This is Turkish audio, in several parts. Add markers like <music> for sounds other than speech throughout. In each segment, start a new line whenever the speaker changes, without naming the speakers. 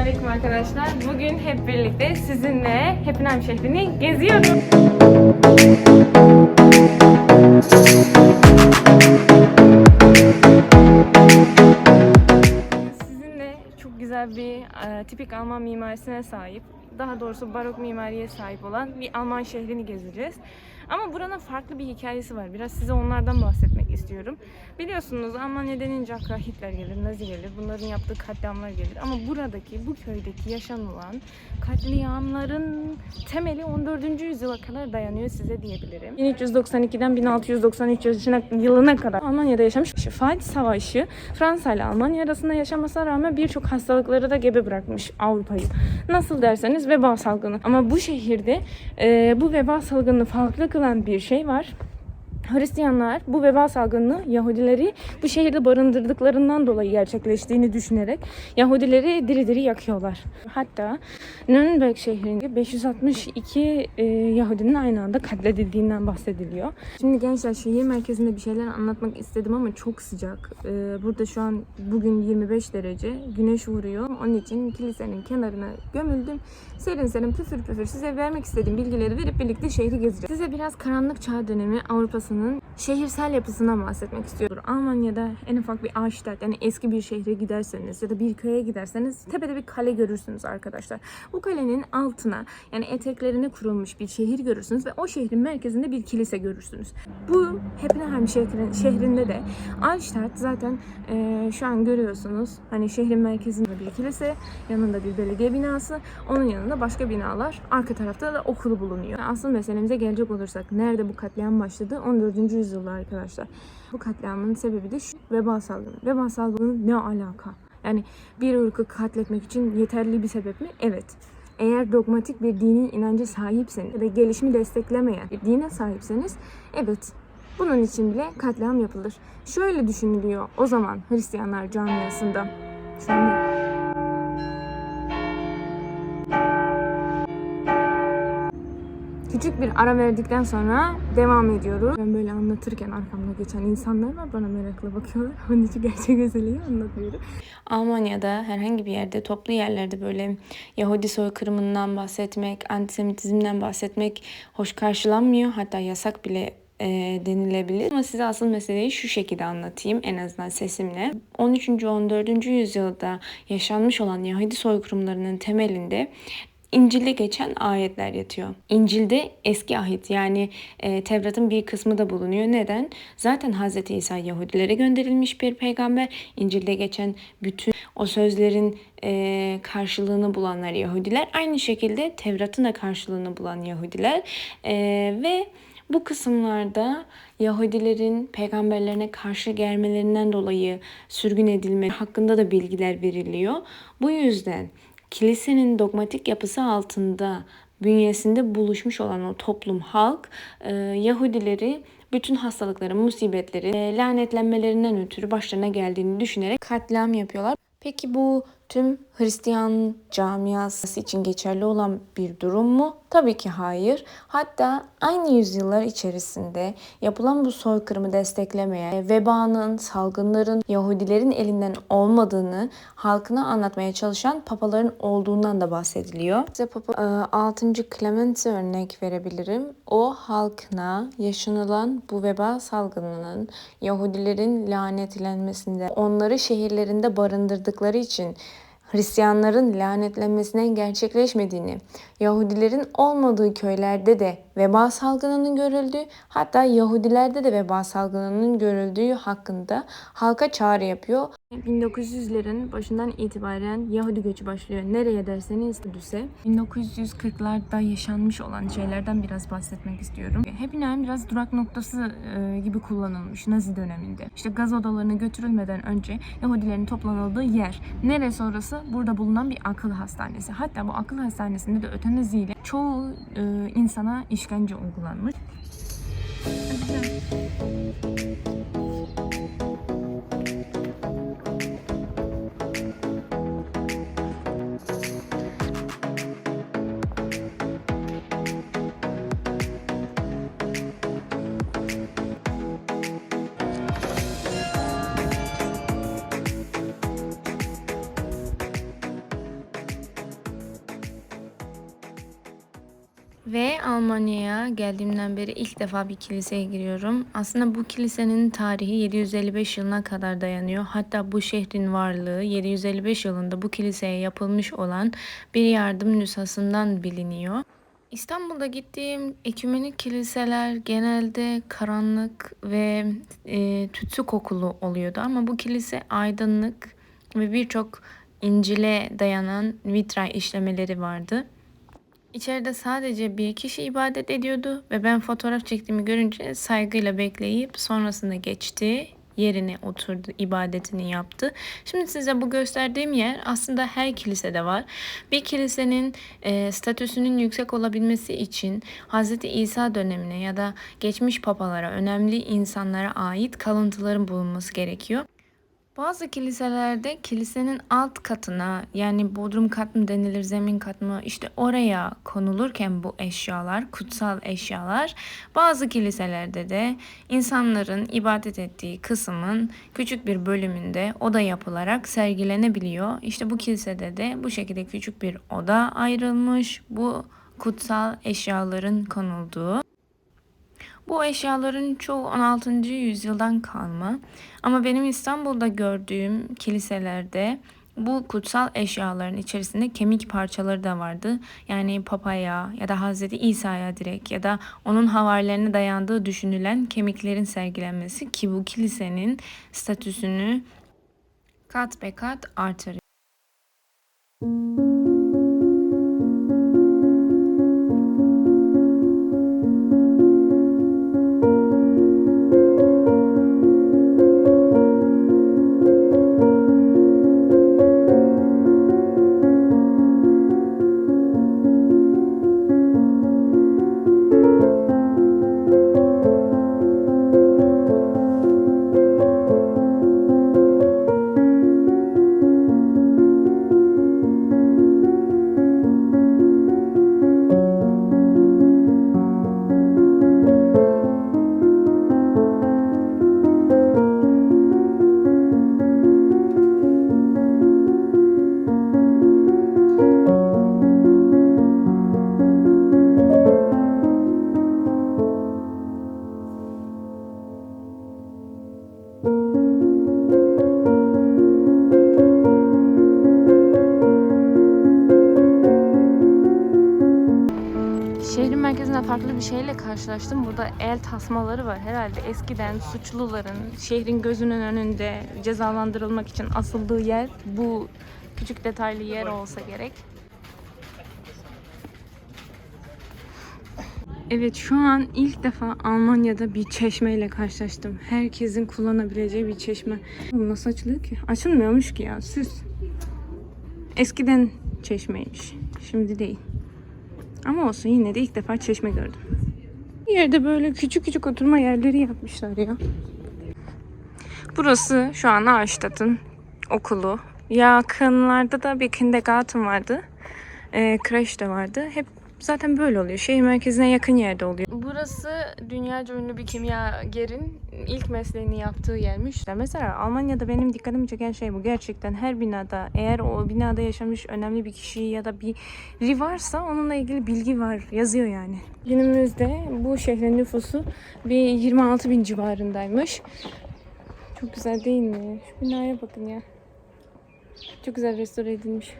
Selamünaleyküm arkadaşlar. Bugün hep birlikte sizinle Hepinheim şehrini geziyoruz. Sizinle çok güzel bir e, tipik Alman mimarisine sahip, daha doğrusu barok mimariye sahip olan bir Alman şehrini gezeceğiz. Ama buranın farklı bir hikayesi var. Biraz size onlardan bahsetmek istiyorum. Biliyorsunuz Almanya denince akla Hitler gelir, Nazi gelir. Bunların yaptığı katliamlar gelir. Ama buradaki, bu köydeki yaşanılan katliamların temeli 14. yüzyıla kadar dayanıyor size diyebilirim. 1392'den 1693 yaşına, yılına kadar Almanya'da yaşamış. Fatih Savaşı Fransa ile Almanya arasında yaşamasına rağmen birçok hastalıkları da gebe bırakmış Avrupa'yı. Nasıl derseniz veba salgını. Ama bu şehirde e, bu veba salgını farklı kılan bir şey var. Hristiyanlar bu veba salgını Yahudileri bu şehirde barındırdıklarından dolayı gerçekleştiğini düşünerek Yahudileri diri diri yakıyorlar. Hatta Nürnberg şehrinde 562 e, Yahudinin aynı anda katledildiğinden bahsediliyor. Şimdi gençler şehir merkezinde bir şeyler anlatmak istedim ama çok sıcak. E, burada şu an bugün 25 derece güneş vuruyor. Onun için kilisenin kenarına gömüldüm. Serin serin püfür püfür size vermek istediğim bilgileri verip birlikte şehri gezeceğiz. Size biraz karanlık çağ dönemi Avrupa'sının şehirsel yapısından bahsetmek istiyorum. Almanya'da en ufak bir Arstadt yani eski bir şehre giderseniz ya da bir köye giderseniz tepede bir kale görürsünüz arkadaşlar. Bu kalenin altına yani eteklerine kurulmuş bir şehir görürsünüz ve o şehrin merkezinde bir kilise görürsünüz. Bu Heppenheim şehrin, şehrinde de Arstadt zaten eee, şu an görüyorsunuz. Hani şehrin merkezinde bir kilise, yanında bir belediye binası, onun yanında başka binalar, arka tarafta da okulu bulunuyor. Asıl meselemize gelecek olursak nerede bu katliam başladı? 14. yüzyılda arkadaşlar. Bu katliamın sebebi de şu veba salgını. Veba salgını ne alaka? Yani bir ırkı katletmek için yeterli bir sebep mi? Evet. Eğer dogmatik bir dinin inancı sahipseniz ve gelişimi desteklemeyen bir dine sahipseniz evet bunun için bile katliam yapılır. Şöyle düşünülüyor o zaman Hristiyanlar camiasında. Sen Küçük bir ara verdikten sonra devam ediyoruz. Ben böyle anlatırken arkamda geçen insanlar var bana merakla bakıyorlar. <laughs> Onun için gerçek özelliği anlatıyorum. Almanya'da herhangi bir yerde toplu yerlerde böyle Yahudi soykırımından bahsetmek, antisemitizmden bahsetmek hoş karşılanmıyor. Hatta yasak bile e, denilebilir. Ama size asıl meseleyi şu şekilde anlatayım en azından sesimle. 13. 14. yüzyılda yaşanmış olan Yahudi soykırımlarının temelinde İncil'de geçen ayetler yatıyor. İncil'de eski ahit yani e, Tevrat'ın bir kısmı da bulunuyor. Neden? Zaten Hz. İsa Yahudilere gönderilmiş bir peygamber. İncil'de geçen bütün o sözlerin e, karşılığını bulanlar Yahudiler. Aynı şekilde Tevrat'ın da karşılığını bulan Yahudiler. E, ve bu kısımlarda Yahudilerin peygamberlerine karşı gelmelerinden dolayı sürgün edilme hakkında da bilgiler veriliyor. Bu yüzden kilisenin dogmatik yapısı altında bünyesinde buluşmuş olan o toplum halk e, Yahudileri bütün hastalıkları, musibetleri, e, lanetlenmelerinden ötürü başlarına geldiğini düşünerek katliam yapıyorlar. Peki bu tüm Hristiyan camiası için geçerli olan bir durum mu? Tabii ki hayır. Hatta aynı yüzyıllar içerisinde yapılan bu soykırımı desteklemeye, vebanın, salgınların Yahudilerin elinden olmadığını halkına anlatmaya çalışan papaların olduğundan da bahsediliyor. Size Papa 6. Clement'e örnek verebilirim. O halkına yaşanılan bu veba salgınının Yahudilerin lanetlenmesinde, onları şehirlerinde barındırdıkları için Hristiyanların lanetlenmesinin gerçekleşmediğini, Yahudilerin olmadığı köylerde de veba salgınının görüldüğü, hatta Yahudilerde de veba salgınının görüldüğü hakkında halka çağrı yapıyor. 1900'lerin başından itibaren Yahudi göçü başlıyor. Nereye derseniz Kudüs'e. 1940'larda yaşanmış olan şeylerden biraz bahsetmek istiyorum. Hepinheim biraz durak noktası e, gibi kullanılmış Nazi döneminde. İşte gaz odalarına götürülmeden önce Yahudilerin toplanıldığı yer. Neresi orası? Burada bulunan bir akıl hastanesi. Hatta bu akıl hastanesinde de ötenaziyle çoğu e, insana işkence uygulanmış. Ve Almanya'ya geldiğimden beri ilk defa bir kiliseye giriyorum. Aslında bu kilisenin tarihi 755 yılına kadar dayanıyor. Hatta bu şehrin varlığı 755 yılında bu kiliseye yapılmış olan bir yardım nüshasından biliniyor. İstanbul'da gittiğim ekümenik kiliseler genelde karanlık ve e, tütsü kokulu oluyordu ama bu kilise aydınlık ve birçok İncil'e dayanan vitray işlemeleri vardı. İçeride sadece bir kişi ibadet ediyordu ve ben fotoğraf çektiğimi görünce saygıyla bekleyip sonrasında geçti yerine oturdu, ibadetini yaptı. Şimdi size bu gösterdiğim yer aslında her kilisede var. Bir kilisenin e, statüsünün yüksek olabilmesi için Hz. İsa dönemine ya da geçmiş papalara, önemli insanlara ait kalıntıların bulunması gerekiyor. Bazı kiliselerde kilisenin alt katına yani bodrum kat mı denilir zemin kat mı işte oraya konulurken bu eşyalar kutsal eşyalar bazı kiliselerde de insanların ibadet ettiği kısmın küçük bir bölümünde oda yapılarak sergilenebiliyor. İşte bu kilisede de bu şekilde küçük bir oda ayrılmış bu kutsal eşyaların konulduğu. Bu eşyaların çoğu 16. yüzyıldan kalma. Ama benim İstanbul'da gördüğüm kiliselerde bu kutsal eşyaların içerisinde kemik parçaları da vardı. Yani papaya ya da Hazreti İsa'ya direkt ya da onun havarilerine dayandığı düşünülen kemiklerin sergilenmesi ki bu kilisenin statüsünü kat be kat artırıyor. Merkezinde farklı bir şeyle karşılaştım. Burada el tasmaları var. Herhalde eskiden suçluların şehrin gözünün önünde cezalandırılmak için asıldığı yer bu küçük detaylı yer olsa gerek. Evet şu an ilk defa Almanya'da bir çeşmeyle karşılaştım. Herkesin kullanabileceği bir çeşme. Bu nasıl açılıyor ki? Açılmıyormuş ki ya süs. Eskiden çeşmeymiş. Şimdi değil. Ama olsun yine de ilk defa çeşme gördüm. Yerde böyle küçük küçük oturma yerleri yapmışlar ya. Burası şu an Ağaçtat'ın okulu. Yakınlarda da bir kindergarten vardı. Ee, kreş de vardı. Hep zaten böyle oluyor. Şehir merkezine yakın yerde oluyor. Burası dünyaca ünlü bir kimyagerin ilk mesleğini yaptığı yermiş. Mesela Almanya'da benim dikkatimi çeken şey bu. Gerçekten her binada eğer o binada yaşamış önemli bir kişi ya da biri varsa onunla ilgili bilgi var. Yazıyor yani. Günümüzde bu şehrin nüfusu bir 26 bin civarındaymış. Çok güzel değil mi? Şu binaya bakın ya. Çok güzel restore edilmiş.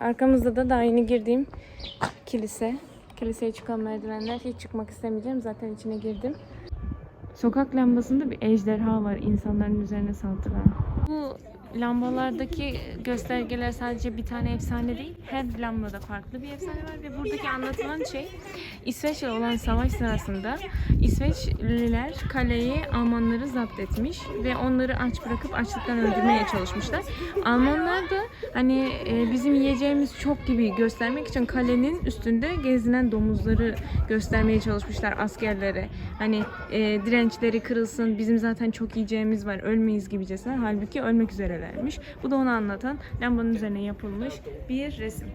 Arkamızda da daha yeni girdiğim kilise. Kiliseye çıkan merdivenler. Hiç çıkmak istemeyeceğim. Zaten içine girdim. Sokak lambasında bir ejderha var insanların üzerine saldıran. Bu lambalardaki göstergeler sadece bir tane efsane değil. Her lambada farklı bir efsane var ve buradaki anlatılan şey İsveç'le olan savaş sırasında İsveçliler kaleyi Almanları zapt etmiş ve onları aç bırakıp açlıktan öldürmeye çalışmışlar. Almanlar da hani e, bizim yiyeceğimiz çok gibi göstermek için kalenin üstünde gezinen domuzları göstermeye çalışmışlar askerlere. Hani e, dirençleri kırılsın, bizim zaten çok yiyeceğimiz var, ölmeyiz gibicesine. Halbuki ölmek üzerelermiş. Bu da onu anlatan lambanın üzerine yapılmış bir resim.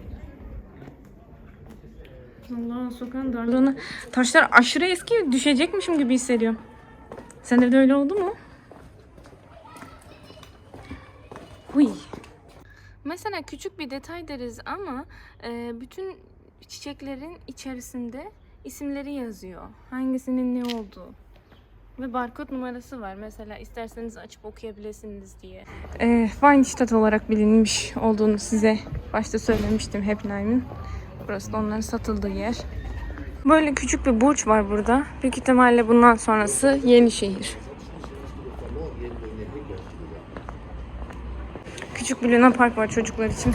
Allah sokağın darlığına. Taşlar aşırı eski düşecekmişim gibi hissediyorum. Sende de öyle oldu mu? Huy. Mesela küçük bir detay deriz ama e, bütün çiçeklerin içerisinde isimleri yazıyor. Hangisinin ne olduğu. Ve barkod numarası var. Mesela isterseniz açıp okuyabilirsiniz diye. Ee, Weinstadt olarak bilinmiş olduğunu size başta söylemiştim Hepnheim'in. Burası da onların satıldığı yer. Böyle küçük bir burç var burada. Büyük ihtimalle bundan sonrası Yenişehir. Küçük bir Luna Park var çocuklar için.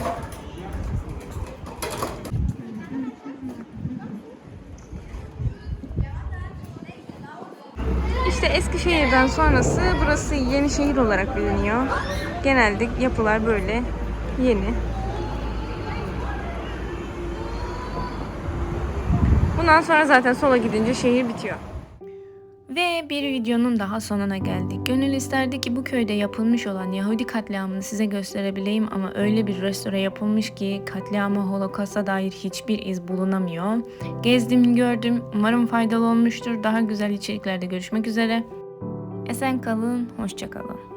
İşte Eskişehir'den sonrası burası Yenişehir olarak biliniyor. Genelde yapılar böyle yeni. Bundan sonra zaten sola gidince şehir bitiyor. Ve bir videonun daha sonuna geldik. Gönül isterdi ki bu köyde yapılmış olan Yahudi katliamını size gösterebileyim ama öyle bir restore yapılmış ki katliama holokausta dair hiçbir iz bulunamıyor. Gezdim gördüm. Umarım faydalı olmuştur. Daha güzel içeriklerde görüşmek üzere. Esen kalın, hoşça kalın.